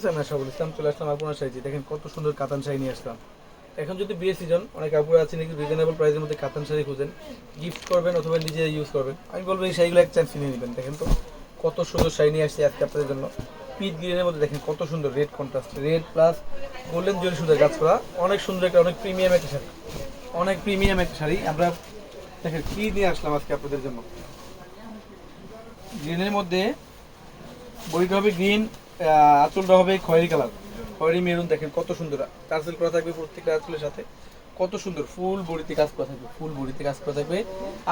Friends আমি আশাফুল ইসলাম, চলে আসলাম আপনার সাইজে দেখেন কত সুন্দর কাতান শাড়ি নিয়ে আসলাম। এখন যদি বিয়ে সিজন অনেক আপুরা আছেন একটু রিজনেবল প্রাইসের মধ্যে কাতান শাড়ি খুঁজেন গিফট করবেন অথবা নিজে ইউজ করবেন। আমি বলব এই শাড়িগুলো এক চান্স নিয়ে নেবেন। দেখেন তো, কত সুন্দর শাড়ি নিয়ে আসছে আজকে আপনাদের জন্য। পিট গ্রিনের মধ্যে দেখেন কত সুন্দর red contrast red plus golden jewel সুন্দর কাজ করা। অনেক সুন্দর একটা, অনেক প্রিমিয়াম একটা শাড়ি। অনেক প্রিমিয়াম একটা শাড়ি। আমরা দেখেন কি নিয়ে আসলাম আজকে আপনাদের জন্য। গ্রিনের মধ্যে বইটা হবে গ্রিন আঁচলটা হবে খয়েরি কালার। খয়েরি মেরুন, দেখেন কত সুন্দর। টার্সেল করা থাকবে প্রত্যেকটা আঁচলের সাথে। কত সুন্দর, ফুল বড়িতে কাজ করা থাকবে, ফুল বড়িতে কাজ করা থাকবে।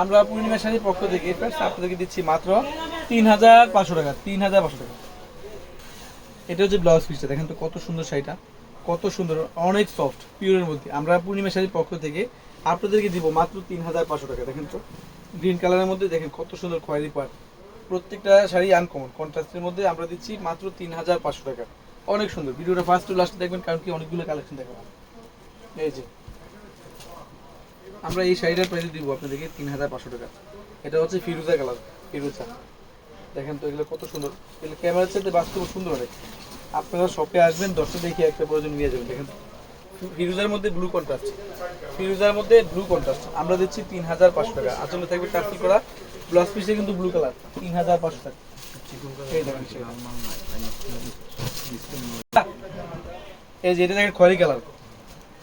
আমরা পূর্ণিমা শাড়ির পক্ষ থেকে আপনাদেরকে দিচ্ছি মাত্র তিন হাজার পাঁচশো টাকা, তিন হাজার পাঁচশো টাকা। এটা হচ্ছে ব্লাউজ পিসটা দেখেন তো কত সুন্দর শাড়িটা, কত সুন্দর, অনেক সফট পিওরের মধ্যে। আমরা পূর্ণিমা শাড়ির পক্ষ থেকে আপনাদেরকে দিব মাত্র তিন হাজার পাঁচশো টাকা, দেখেন তো। গ্রিন কালারের মধ্যে, দেখেন কত সুন্দর খয়েরি পাট প্রত্যেকটা শাড়ি আনকমন কন্ট্রাস্টের মধ্যে আমরা দিচ্ছি মাত্র তিন হাজার পাঁচশো টাকা। অনেক সুন্দর। ভিডিওটা ফার্স্ট টু লাস্ট দেখবেন, কারণ কি অনেকগুলো কালেকশন দেখাবো। এই যে, আমরা এই শাড়িটার প্রাইস দিব আপনাদেরকে তিন হাজার পাঁচশো টাকা। এটা হচ্ছে ফিরুজা কালার ফিরুজা। দেখেন তো এগুলো কত সুন্দর। এগুলো ক্যামেরার সাথে বাস্তব সুন্দর অনেক। আপনারা শপে আসবেন দশটা দেখে একটা প্রয়োজন নিয়ে যাবেন। দেখেন, ফিরুজার মধ্যে ব্লু কন্ট্রাস্ট ফিরুজার মধ্যে ব্লু কন্ট্রাস্ট আমরা দিচ্ছি তিন হাজার পাঁচশো টাকা। আসলে থাকবে টার্সেল করা। ব্লাউজ পিসে কিন্তু ব্লু কালার তিন হাজার পাঁচশো টাকা। এই যে এটা দেখেন খয়েরি কালার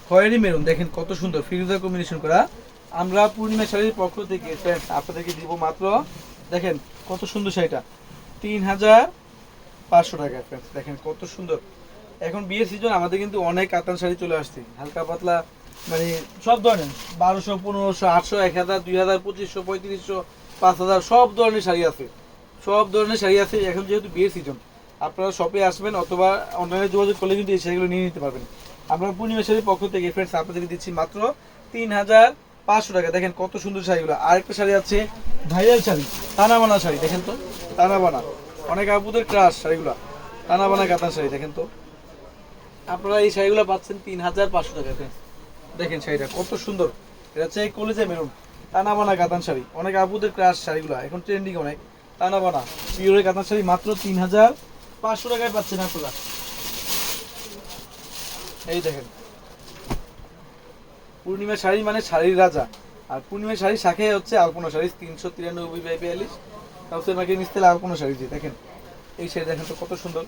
খয়েরি মেরুন দেখেন কত সুন্দর ফিরুজার কম্বিনেশন করা। আমরা পূর্ণিমা শাড়ির পক্ষ থেকে, friends, আপনাদেরকে দিব মাত্র, দেখেন কত সুন্দর শাড়িটা। তিন হাজার পাঁচশো টাকা, friends, দেখেন কত সুন্দর। এখন বিয়ের সিজন আমাদের কিন্তু অনেক কাতান শাড়ি চলে আসছে। হালকা পাতলা মানে সব ধরনের, বারোশো, পনেরোশো, আটশো, এক হাজার, দুই হাজার, পঁচিশশো, পঁয়ত্রিশশো পাঁচ হাজার, সব ধরনের শাড়ি আছে। সব ধরনের শাড়ি আছে, এখন যেহেতু বিয়ের সিজন আপনারা শপে আসবেন অথবা অনলাইনে যোগাযোগ করলে কিন্তু এই শাড়িগুলো নিয়ে নিতে পারবেন। আমরা পূর্ণিমা শাড়ির পক্ষ থেকে ফ্রেন্ডস আপনাদেরকে দিচ্ছি মাত্র তিন হাজার পাঁচশো টাকা। দেখেন কত সুন্দর শাড়িগুলো। আরেকটা শাড়ি আছে ভাইরাল শাড়ি টানা বানা শাড়ি, দেখেন তো? টানা বানা অনেক আপুদের ক্রাশ শাড়িগুলো। টানা বানা কাতান শাড়ি, দেখেন তো? আপনারা এই শাড়িগুলো পাচ্ছেন তিন হাজার পাঁচশো টাকা। দেখেন শাড়িটা কত সুন্দর। এটা হচ্ছে কলেজে মেরুন। টানা বানা কাতান শাড়ি। অনেক আপুদের ক্রাশ শাড়িগুলো, এখন ট্রেন্ডিং অনেক। টানা বানা পিওরের কাতান শাড়ি মাত্র তিন হাজার পাঁচশো টাকায় পাচ্ছেন আপনারা। এই দেখেন। পূর্ণিমা শাড়ি মানে শাড়ির রাজা। আর পূর্ণিমা শাড়ি শাখে হচ্ছে আলপনা শাড়ি, তিনশো তিরানব্বই বাই বিয়াল্লিশ। কাউসের মাকে নিস্তেল আলপনা শাড়ি যে দেখেন। এই শাড়ি দেখেন তো কত সুন্দর।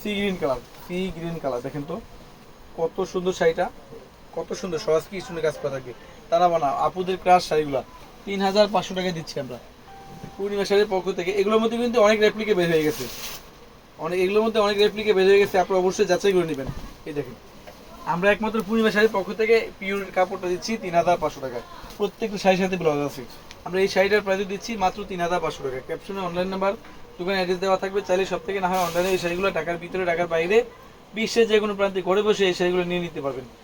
Sea green colour sea green colour দেখেন তো। কত সুন্দর শাড়িটা। কত সুন্দর সহজ কি সুন্দর কাজ করা থাকবে তারা বানা, আপুদের ক্রাশ শাড়িগুলো। তিন হাজার পাঁচশো টাকায় দিচ্ছি আমরা। পূর্ণিমা শাড়ির পক্ষ থেকে। এগুলোর মধ্যে কিন্তু অনেক রেপ্লিকে বের হয়ে গেছে। অনেক, এগুলোর মধ্যে অনেক রেপ্লিকে বের হয়ে গেছে। আপনারা অবশ্যই যাচাই করে নেবেন। এই দেখেন। আমরা একমাত্র পূর্ণিমা শাড়ির পক্ষ থেকে পিওর কাপড়টা দিচ্ছি তিন হাজার পাঁচশো টাকা প্রত্যেকটা শাড়ির সাথে ব্লাউজ আছে। আমরা এই শাড়িটার প্রাইস দিচ্ছি মাত্র তিন হাজার পাঁচশো টাকা ক্যাপশনে অনলাইন নাম্বার দোকানে অ্যাড্রেস দেওয়া থাকবে। চাইলে সব থেকে না হয় অনলাইনে এই শাড়িগুলো টাকার ভিতরে টাকার বাইরে, বিশ্বের যে কোনো প্রান্তে ঘরে বসে এই শাড়িগুলো নিয়ে নিতে পারবেন।